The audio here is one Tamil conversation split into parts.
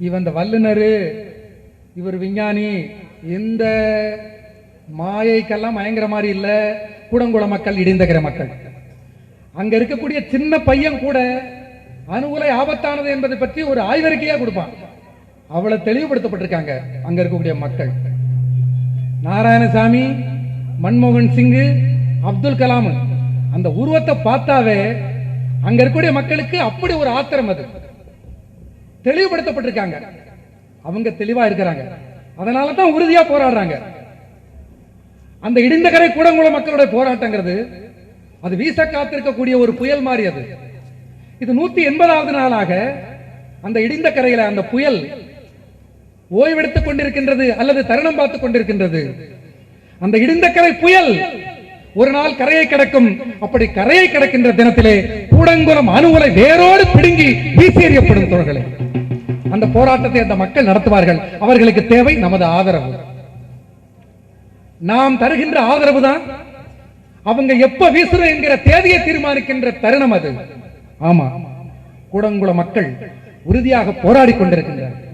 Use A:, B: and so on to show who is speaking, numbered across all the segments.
A: இவன் இந்த வல்லுனர் இவர் விஞ்ஞானி. இந்த மாயைக்கெல்லாம் மயங்குற மாதிரி இல்ல. கூடங்குள மக்கள் இடிந்தகிற மக்கள். அங்க இருக்கக்கூடிய சின்ன பையன் கூட அணுகுலை ஆபத்தானது என்பதை பற்றி ஒரு ஆய்வறிக்கையா கொடுப்பான். அவ்வளவு தெளிவுபடுத்தப்பட்டிருக்காங்க அங்க இருக்கக்கூடிய மக்கள். நாராயணசாமி மன்மோகன் சிங்கு அப்துல் கலாம். அந்த உருவத்தை பார்த்தாவே அங்க இருக்கக்கூடிய மக்களுக்கு அப்படி ஒரு ஆத்திரம் அது. தெளிவுபடுத்தப்பட்டிருக்காங்க. அவங்க தெளிவா இருக்கிறாங்க. அதனால தான் உறுதியா போராடுறாங்க. அந்த இடிந்தகரை கூடங்குளம் மக்களுடைய போராட்டங்கிறது அது வீச காத்திருக்கக்கூடிய ஒரு புயல் மாதிரி அது. இது நூத்தி எண்பதாவது நாளாக அந்த இடிந்த கரையில அந்த புயல் ஓய்வெடுத்துக் கொண்டிருக்கின்றது அல்லது தருணம் பார்த்துக் கொண்டிருக்கின்றது. அந்த இடிந்த கரை புயல் ஒரு நாள் கரையை கிடக்கும். அப்படி கரையை கிடக்கின்ற தினத்திலே கூடங்குளம் அணுகுலை வேரோடு பிடுங்கி வீசி எறியப்படும் தோழர்களே. அந்த போராட்டத்தை அந்த மக்கள் நடத்துவார்கள். அவர்களுக்கு தேவை நமது ஆதரவு. நாம் தருகின்ற ஆதரவு தான். அவங்க எப்ப வீசுறோம் என்கிற தேதியை தீர்மானிக்கின்ற தருணம் அது. ஆமா. கூடங்குள மக்கள் உறுதியாக போராடி கொண்டிருக்கின்றனர்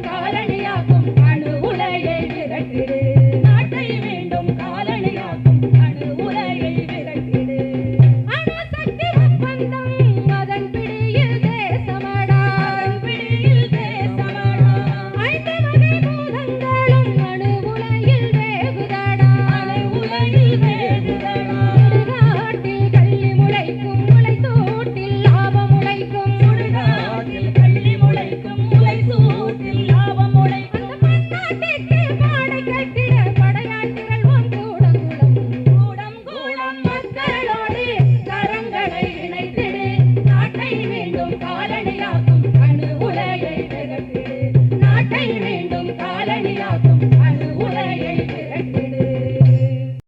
A: Bye.